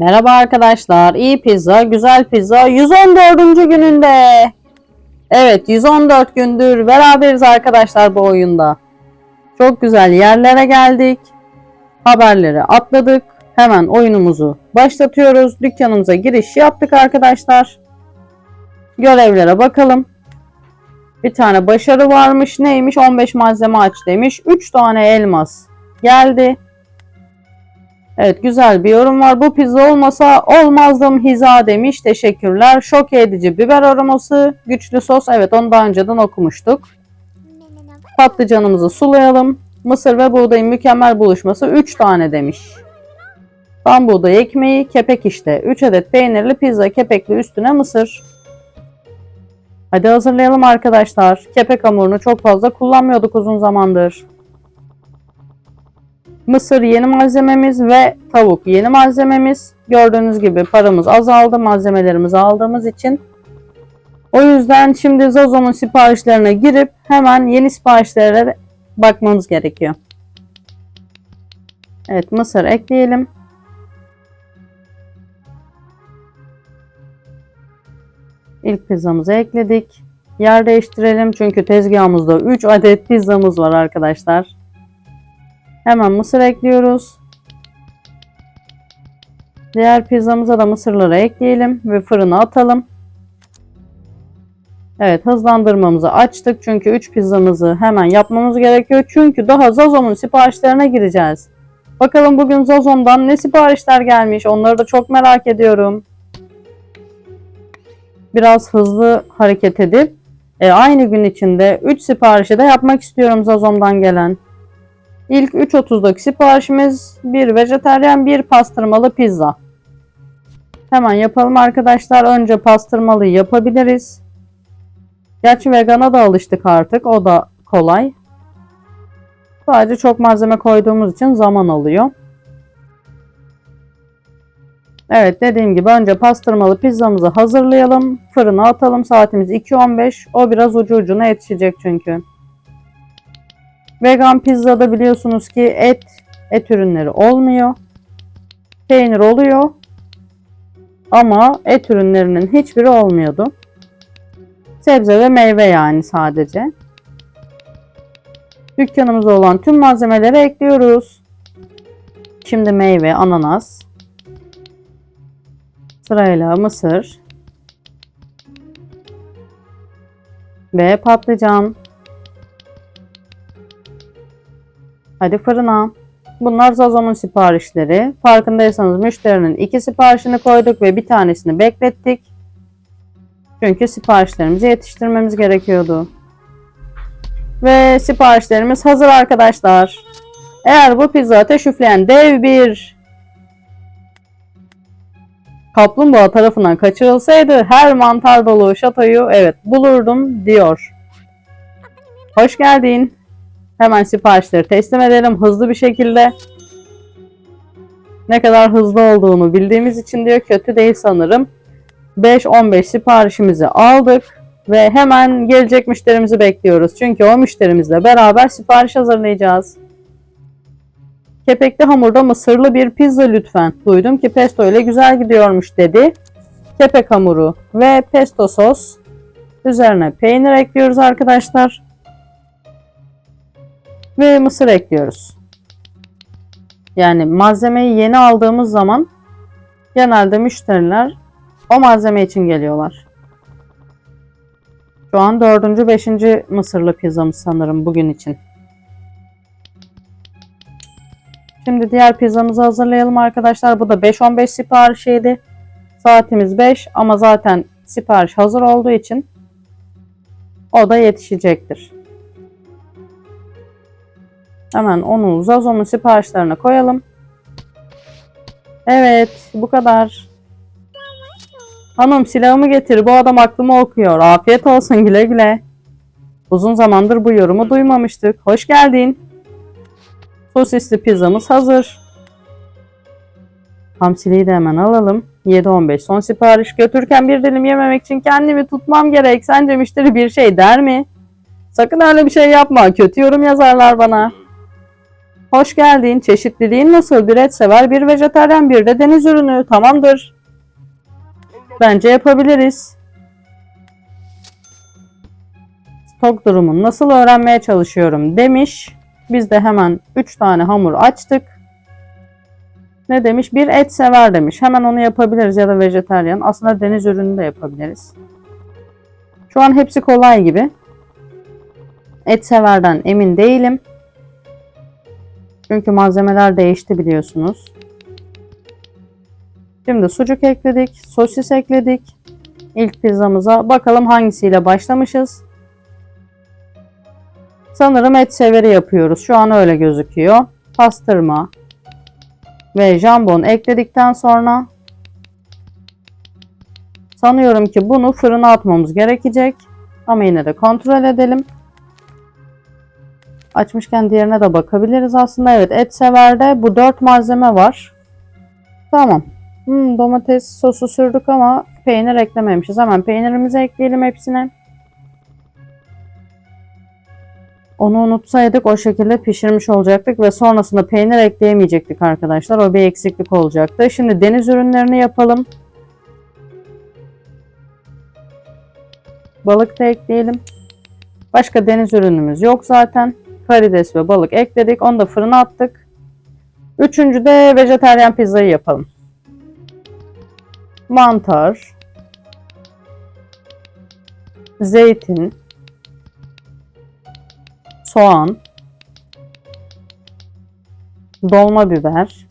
Merhaba arkadaşlar. İyi pizza, güzel pizza 114. gününde. Evet 114 gündür beraberiz arkadaşlar bu oyunda. Çok güzel yerlere geldik. Haberleri atladık. Hemen oyunumuzu başlatıyoruz. Dükkanımıza giriş yaptık arkadaşlar. Görevlere bakalım. Bir tane başarı varmış. Neymiş? 15 malzeme aç demiş. 3 tane elmas geldi. Evet güzel bir yorum var. Bu pizza olmasa olmazdım hiza demiş. Teşekkürler. Şok edici biber aroması. Güçlü sos. Evet onu daha önceden okumuştuk. Patlıcanımızı sulayalım. Mısır ve buğdayın mükemmel buluşması 3 tane demiş. Tam buğday ekmeği, kepek işte. 3 adet peynirli pizza, kepekli üstüne mısır. Hadi hazırlayalım arkadaşlar. Kepek hamurunu çok fazla kullanmıyorduk uzun zamandır. Mısır yeni malzememiz ve tavuk yeni malzememiz. Gördüğünüz gibi paramız azaldı malzemelerimizi aldığımız için. O yüzden şimdi Zozo'nun siparişlerine girip hemen yeni siparişlere bakmamız gerekiyor. Evet mısır ekleyelim. İlk pizzamızı ekledik. Yer değiştirelim çünkü tezgahımızda 3 adet pizzamız var arkadaşlar. Hemen mısır ekliyoruz. Diğer pizzamıza da mısırları ekleyelim ve fırına atalım. Evet hızlandırmamızı açtık çünkü 3 pizzamızı hemen yapmamız gerekiyor. Çünkü daha Zazom'un siparişlerine gireceğiz. Bakalım bugün Zazom'dan ne siparişler gelmiş onları da çok merak ediyorum. Biraz hızlı hareket edip e, aynı gün içinde 3 siparişi de yapmak istiyorum Zazom'dan gelen. İlk 3.30'daki siparişimiz bir vejeteryan bir pastırmalı pizza. Hemen yapalım arkadaşlar. Önce pastırmalı yapabiliriz. Gerçi vegana da alıştık artık. O da kolay. Sadece çok malzeme koyduğumuz için zaman alıyor. Evet dediğim gibi önce pastırmalı pizzamızı hazırlayalım. Fırına atalım. Saatimiz 2.15. O biraz ucu ucuna yetişecek çünkü. Vegan pizzada biliyorsunuz ki et, et ürünleri olmuyor. Peynir oluyor. Ama et ürünlerinin hiçbiri olmuyordu. Sebze ve meyve yani sadece. Dükkanımızda olan tüm malzemeleri ekliyoruz. Şimdi meyve, ananas. Sırayla mısır. Ve patlıcan. Hadi fırına. Bunlar Zazo'nun siparişleri. Farkındaysanız müşterinin iki siparişini koyduk ve bir tanesini beklettik. Çünkü siparişlerimizi yetiştirmemiz gerekiyordu. Ve siparişlerimiz hazır arkadaşlar. Eğer bu pizza ateş üfleyen dev bir kaplumbağa tarafından kaçırılsaydı her mantar dolu şatoyu evet bulurdum diyor. Hoş geldin. Hemen siparişleri teslim edelim hızlı bir şekilde. Ne kadar hızlı olduğunu bildiğimiz için diyor kötü değil sanırım. 5-15 siparişimizi aldık ve hemen gelecek müşterimizi bekliyoruz. Çünkü o müşterimizle beraber sipariş hazırlayacağız. Kepekli hamurda mısırlı bir pizza lütfen. Duydum ki pesto ile güzel gidiyormuş dedi. Kepek hamuru ve pesto sos. Üzerine peynir ekliyoruz arkadaşlar ve mısır ekliyoruz. Yani malzemeyi yeni aldığımız zaman genelde müşteriler o malzeme için geliyorlar. Şu an dördüncü, beşinci mısırlı pizzamız sanırım bugün için. Şimdi diğer pizzamızı hazırlayalım arkadaşlar. Bu da 5-15 siparişiydi. Saatimiz 5 ama zaten sipariş hazır olduğu için o da yetişecektir. Hemen onu Zazo'nun siparişlerine koyalım. Evet bu kadar. Hanım silahımı getir bu adam aklımı okuyor. Afiyet olsun güle güle. Uzun zamandır bu yorumu duymamıştık. Hoş geldin. Sosisli pizzamız hazır. Hamsiliyi de hemen alalım. 7-15 son sipariş götürürken bir dilim yememek için kendimi tutmam gerek. Sence müşteri bir şey der mi? Sakın öyle bir şey yapma. Kötü yorum yazarlar bana. Hoş geldin. Çeşitliliğin nasıl? Bir et sever, bir vejetaryen, bir de deniz ürünü. Tamamdır. Bence yapabiliriz. Stok durumunu nasıl öğrenmeye çalışıyorum demiş. Biz de hemen 3 tane hamur açtık. Ne demiş? Bir et sever demiş. Hemen onu yapabiliriz ya da vejetaryen. Aslında deniz ürünü de yapabiliriz. Şu an hepsi kolay gibi. Et severden emin değilim. Çünkü malzemeler değişti biliyorsunuz. Şimdi sucuk ekledik, sosis ekledik. İlk pizzamıza bakalım hangisiyle başlamışız. Sanırım et severi yapıyoruz. Şu an öyle gözüküyor. Pastırma ve jambon ekledikten sonra sanıyorum ki bunu fırına atmamız gerekecek. Ama yine de kontrol edelim. Açmışken diğerine de bakabiliriz aslında. Evet et severde bu 4 malzeme var. Tamam. Hmm, domates sosu sürdük ama peynir eklememişiz. Hemen peynirimizi ekleyelim hepsine. Onu unutsaydık o şekilde pişirmiş olacaktık ve sonrasında peynir ekleyemeyecektik arkadaşlar. O bir eksiklik olacaktı. Şimdi deniz ürünlerini yapalım. Balık da ekleyelim. Başka deniz ürünümüz yok zaten. Karides ve balık ekledik. Onu da fırına attık. Üçüncü de vejetaryen pizzayı yapalım. Mantar. Zeytin. Soğan. Dolma biber.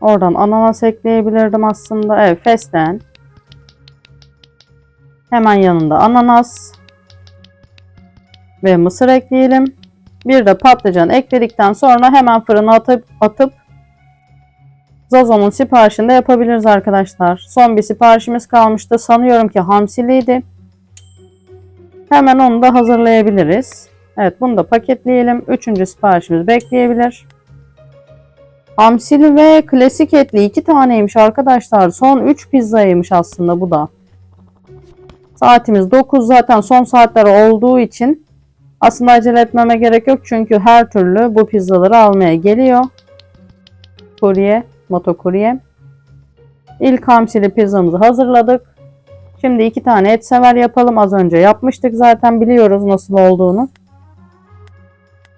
Oradan ananas ekleyebilirdim aslında. Evet fesleğen. Hemen yanında ananas ve mısır ekleyelim. Bir de patlıcan ekledikten sonra hemen fırına atıp, atıp Zazo'nun siparişini de yapabiliriz arkadaşlar. Son bir siparişimiz kalmıştı. Sanıyorum ki hamsiliydi. Hemen onu da hazırlayabiliriz. Evet bunu da paketleyelim. Üçüncü siparişimiz bekleyebilir. Hamsili ve klasik etli iki taneymiş arkadaşlar. Son 3 pizzaymış aslında bu da. Saatimiz 9 zaten son saatler olduğu için aslında acele etmeme gerek yok çünkü her türlü bu pizzaları almaya geliyor. Kurye, motokurye. İlk hamsili pizzamızı hazırladık. Şimdi iki tane et sever yapalım. Az önce yapmıştık zaten biliyoruz nasıl olduğunu.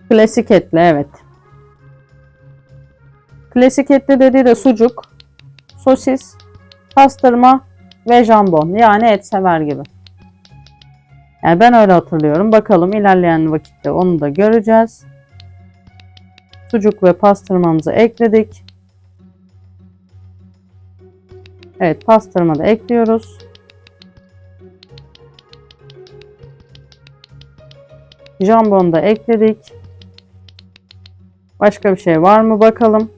Klasik etli evet. Klasik etli dediği de sucuk, sosis, pastırma ve jambon. Yani et sever gibi. Yani ben öyle hatırlıyorum. Bakalım ilerleyen vakitte onu da göreceğiz. Sucuk ve pastırmamızı ekledik. Evet pastırma da ekliyoruz. Jambon da ekledik. Başka bir şey var mı bakalım.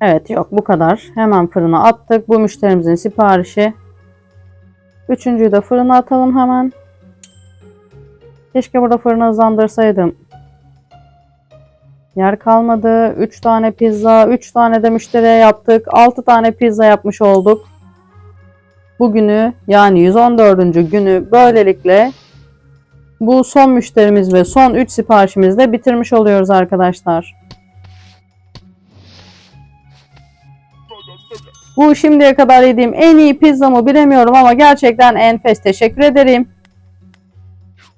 Evet yok bu kadar. Hemen fırına attık. Bu müşterimizin siparişi. Üçüncüyü de fırına atalım hemen. Keşke burada fırını hızlandırsaydım. Yer kalmadı. 3 tane pizza, 3 tane de müşteriye yaptık. 6 tane pizza yapmış olduk. Bugünü yani 114. günü böylelikle bu son müşterimiz ve son 3 siparişimizde bitirmiş oluyoruz arkadaşlar. Bu şimdiye kadar yediğim en iyi pizza mı bilemiyorum ama gerçekten enfes. Teşekkür ederim.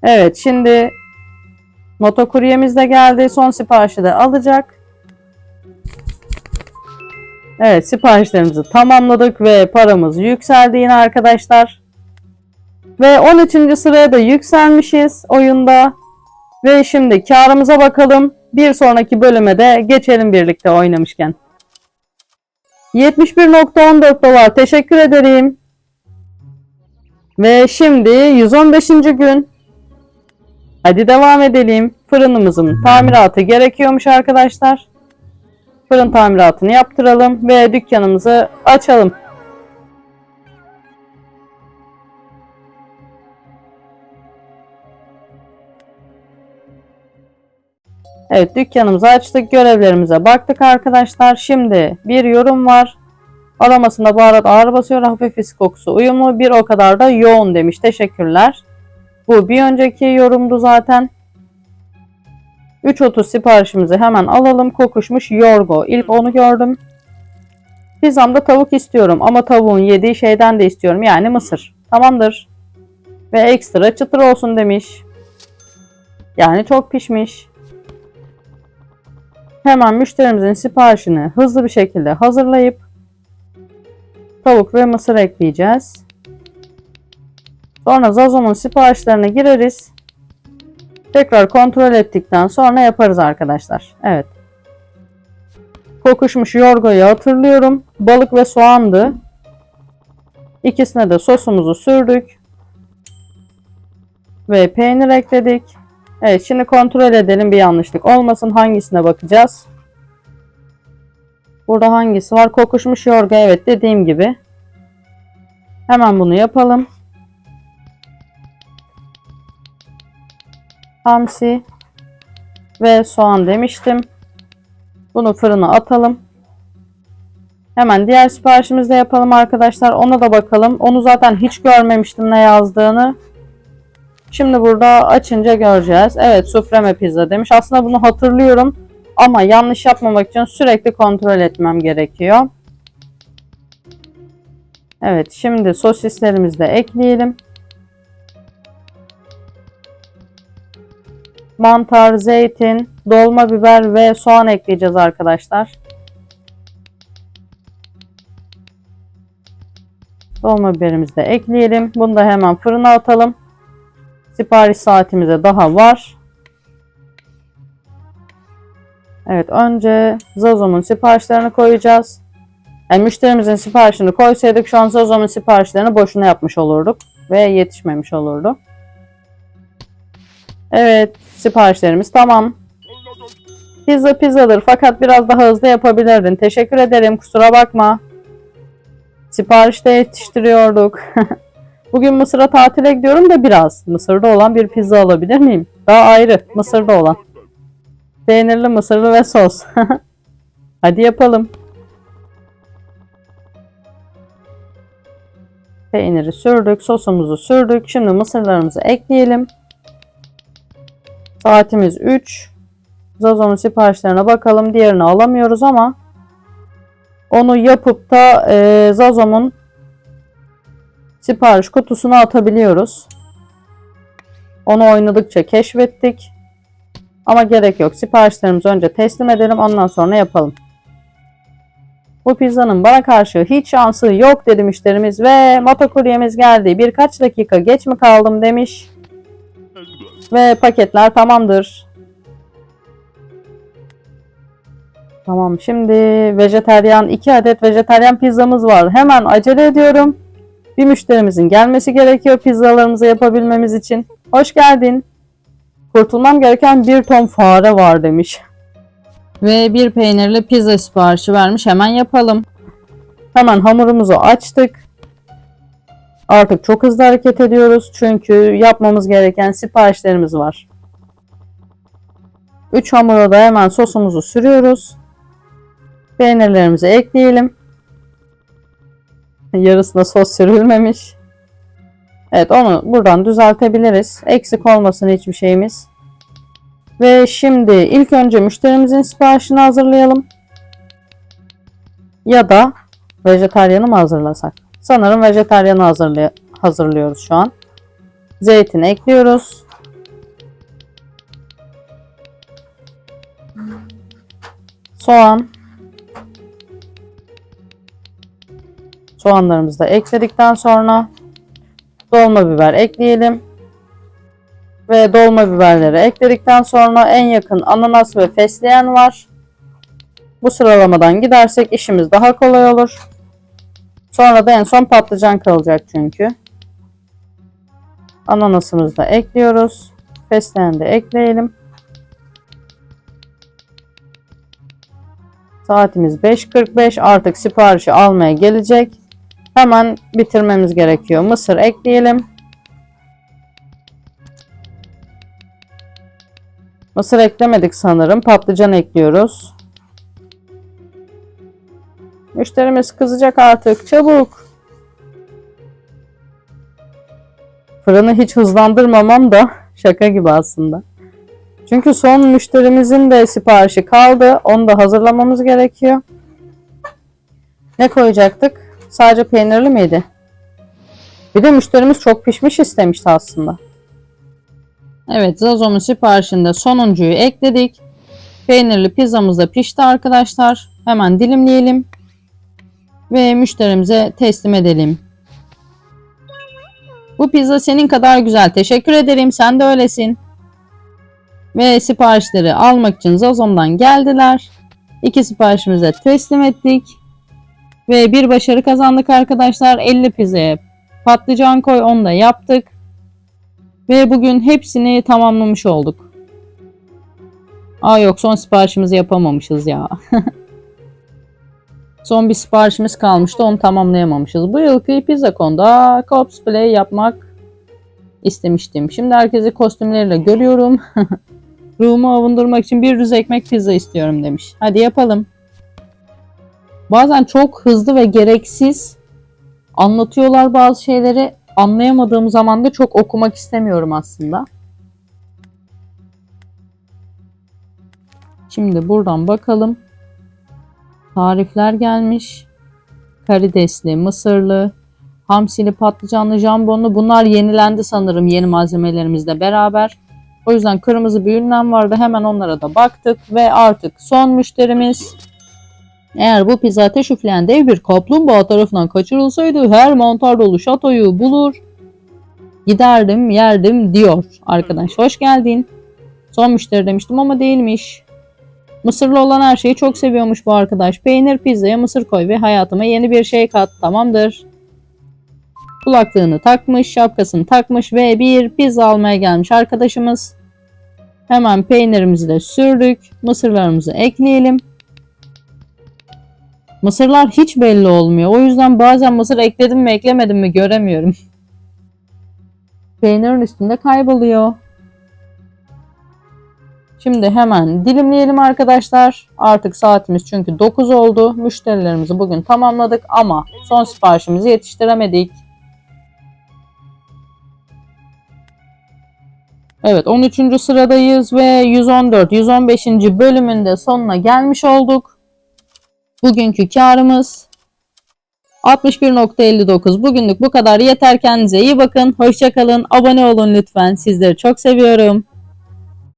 Evet şimdi motokuryemiz de geldi. Son siparişi de alacak. Evet siparişlerimizi tamamladık ve paramız yükseldi yine arkadaşlar. Ve 13. sıraya da yükselmişiz oyunda. Ve şimdi karımıza bakalım. Bir sonraki bölüme de geçelim birlikte oynamışken. 71.14 dolar. Teşekkür ederim. Ve şimdi 115. gün. Hadi devam edelim. Fırınımızın tamiratı gerekiyormuş arkadaşlar. Fırın tamiratını yaptıralım ve dükkanımızı açalım. Evet dükkanımızı açtık. Görevlerimize baktık arkadaşlar. Şimdi bir yorum var. Aromasında baharat ağır basıyor. Hafif fisk kokusu uyumlu. Bir o kadar da yoğun demiş. Teşekkürler. Bu bir önceki yorumdu zaten. 3.30 siparişimizi hemen alalım. Kokuşmuş yorgo. İlk onu gördüm. Pizzamda tavuk istiyorum ama tavuğun yediği şeyden de istiyorum. Yani mısır. Tamamdır. Ve ekstra çıtır olsun demiş. Yani çok pişmiş. Hemen müşterimizin siparişini hızlı bir şekilde hazırlayıp tavuk ve mısır ekleyeceğiz. Sonra Zazo'nun siparişlerine gireriz. Tekrar kontrol ettikten sonra yaparız arkadaşlar. Evet. Kokuşmuş yorgoyu hatırlıyorum. Balık ve soğandı. İkisine de sosumuzu sürdük. Ve peynir ekledik. Evet şimdi kontrol edelim bir yanlışlık olmasın. Hangisine bakacağız? Burada hangisi var? Kokuşmuş yorga evet dediğim gibi. Hemen bunu yapalım. Hamsi ve soğan demiştim. Bunu fırına atalım. Hemen diğer siparişimizde yapalım arkadaşlar. Ona da bakalım. Onu zaten hiç görmemiştim ne yazdığını. Şimdi burada açınca göreceğiz. Evet sufreme pizza demiş. Aslında bunu hatırlıyorum. Ama yanlış yapmamak için sürekli kontrol etmem gerekiyor. Evet şimdi sosislerimizi de ekleyelim. Mantar, zeytin, dolma biber ve soğan ekleyeceğiz arkadaşlar. Dolma biberimizi de ekleyelim. Bunu da hemen fırına atalım. Sipariş saatimize daha var. Evet önce Zazo'nun siparişlerini koyacağız. Yani müşterimizin siparişini koysaydık şu an Zazo'nun siparişlerini boşuna yapmış olurduk. Ve yetişmemiş olurdu. Evet siparişlerimiz tamam. Pizza pizzadır fakat biraz daha hızlı yapabilirdin. Teşekkür ederim kusura bakma. Siparişte yetiştiriyorduk. Bugün Mısır'a tatile gidiyorum da biraz. Mısır'da olan bir pizza alabilir miyim? Daha ayrı. Mısır'da olan. Peynirli, mısırlı ve sos. Hadi yapalım. Peyniri sürdük, sosumuzu sürdük. Şimdi mısırlarımızı ekleyelim. Saatimiz 3. Zazo'nun siparişlerine bakalım. Diğerini alamıyoruz ama onu yapıp da e, Zazo'nun sipariş kutusuna atabiliyoruz. Onu oynadıkça keşfettik. Ama gerek yok. Siparişlerimizi önce teslim edelim. Ondan sonra yapalım. Bu pizzanın bana karşı hiç şansı yok dedi müşterimiz ve motokuryemiz geldi. Birkaç dakika geç mi kaldım demiş. Ve paketler tamamdır. Tamam şimdi vejeteryan 2 adet vejeteryan pizzamız var. Hemen acele ediyorum. Bir müşterimizin gelmesi gerekiyor pizzalarımızı yapabilmemiz için. Hoş geldin. Kurtulmam gereken bir ton fare var demiş. Ve bir peynirli pizza siparişi vermiş. Hemen yapalım. Hemen hamurumuzu açtık. Artık çok hızlı hareket ediyoruz. Çünkü yapmamız gereken siparişlerimiz var. 3 hamura da hemen sosumuzu sürüyoruz. Peynirlerimizi ekleyelim. Yarısına sos sürülmemiş. Evet onu buradan düzeltebiliriz. Eksik olmasın hiçbir şeyimiz. Ve şimdi ilk önce müşterimizin siparişini hazırlayalım. Ya da vejetaryanı mı hazırlasak? Sanırım vejetaryanı hazırlay hazırlıyoruz şu an. Zeytin ekliyoruz. Soğan. Soğanlarımızı da ekledikten sonra dolma biber ekleyelim. Ve dolma biberleri ekledikten sonra en yakın ananas ve fesleğen var. Bu sıralamadan gidersek işimiz daha kolay olur. Sonra da en son patlıcan kalacak çünkü. Ananasımızı da ekliyoruz. Fesleğeni de ekleyelim. Saatimiz 5.45 artık siparişi almaya gelecek. Hemen bitirmemiz gerekiyor. Mısır ekleyelim. Mısır eklemedik sanırım. Patlıcan ekliyoruz. Müşterimiz kızacak artık. Çabuk. Fırını hiç hızlandırmamam da şaka gibi aslında. Çünkü son müşterimizin de siparişi kaldı. Onu da hazırlamamız gerekiyor. Ne koyacaktık? Sadece peynirli miydi? Bir de müşterimiz çok pişmiş istemişti aslında. Evet Zazom'un siparişinde sonuncuyu ekledik. Peynirli pizzamız da pişti arkadaşlar. Hemen dilimleyelim. Ve müşterimize teslim edelim. Bu pizza senin kadar güzel. Teşekkür ederim. Sen de öylesin. Ve siparişleri almak için Zazom'dan geldiler. İki siparişimizi de teslim ettik. Ve bir başarı kazandık arkadaşlar. 50 pizzaya patlıcan koy onu da yaptık. Ve bugün hepsini tamamlamış olduk. Aa yok son siparişimizi yapamamışız ya. son bir siparişimiz kalmıştı onu tamamlayamamışız. Bu yılki pizza konuda cosplay yapmak istemiştim. Şimdi herkesi kostümleriyle görüyorum. Ruhumu avundurmak için bir düz ekmek pizza istiyorum demiş. Hadi yapalım. Bazen çok hızlı ve gereksiz anlatıyorlar bazı şeyleri. Anlayamadığım zaman da çok okumak istemiyorum aslında. Şimdi buradan bakalım. Tarifler gelmiş. Karidesli, mısırlı, hamsili, patlıcanlı, jambonlu. Bunlar yenilendi sanırım yeni malzemelerimizle beraber. O yüzden kırmızı bir ünlem vardı. Hemen onlara da baktık ve artık son müşterimiz. Eğer bu pizza ateş üfleyen dev bir kaplumbağa tarafından kaçırılsaydı her mantar dolu şatoyu bulur. Giderdim yerdim diyor arkadaş. Hoş geldin. Son müşteri demiştim ama değilmiş. Mısırlı olan her şeyi çok seviyormuş bu arkadaş. Peynir pizzaya mısır koy ve hayatıma yeni bir şey kat. Tamamdır. Kulaklığını takmış, şapkasını takmış ve bir pizza almaya gelmiş arkadaşımız. Hemen peynirimizi de sürdük. Mısırlarımızı ekleyelim. Mısırlar hiç belli olmuyor. O yüzden bazen mısır ekledim mi eklemedim mi göremiyorum. Peynirin üstünde kayboluyor. Şimdi hemen dilimleyelim arkadaşlar. Artık saatimiz çünkü 9 oldu. Müşterilerimizi bugün tamamladık ama son siparişimizi yetiştiremedik. Evet 13. sıradayız ve 114 115. bölümünde sonuna gelmiş olduk. Bugünkü karımız 61.59. Bugünlük bu kadar yeter. Kendinize iyi bakın. Hoşçakalın. Abone olun lütfen. Sizleri çok seviyorum.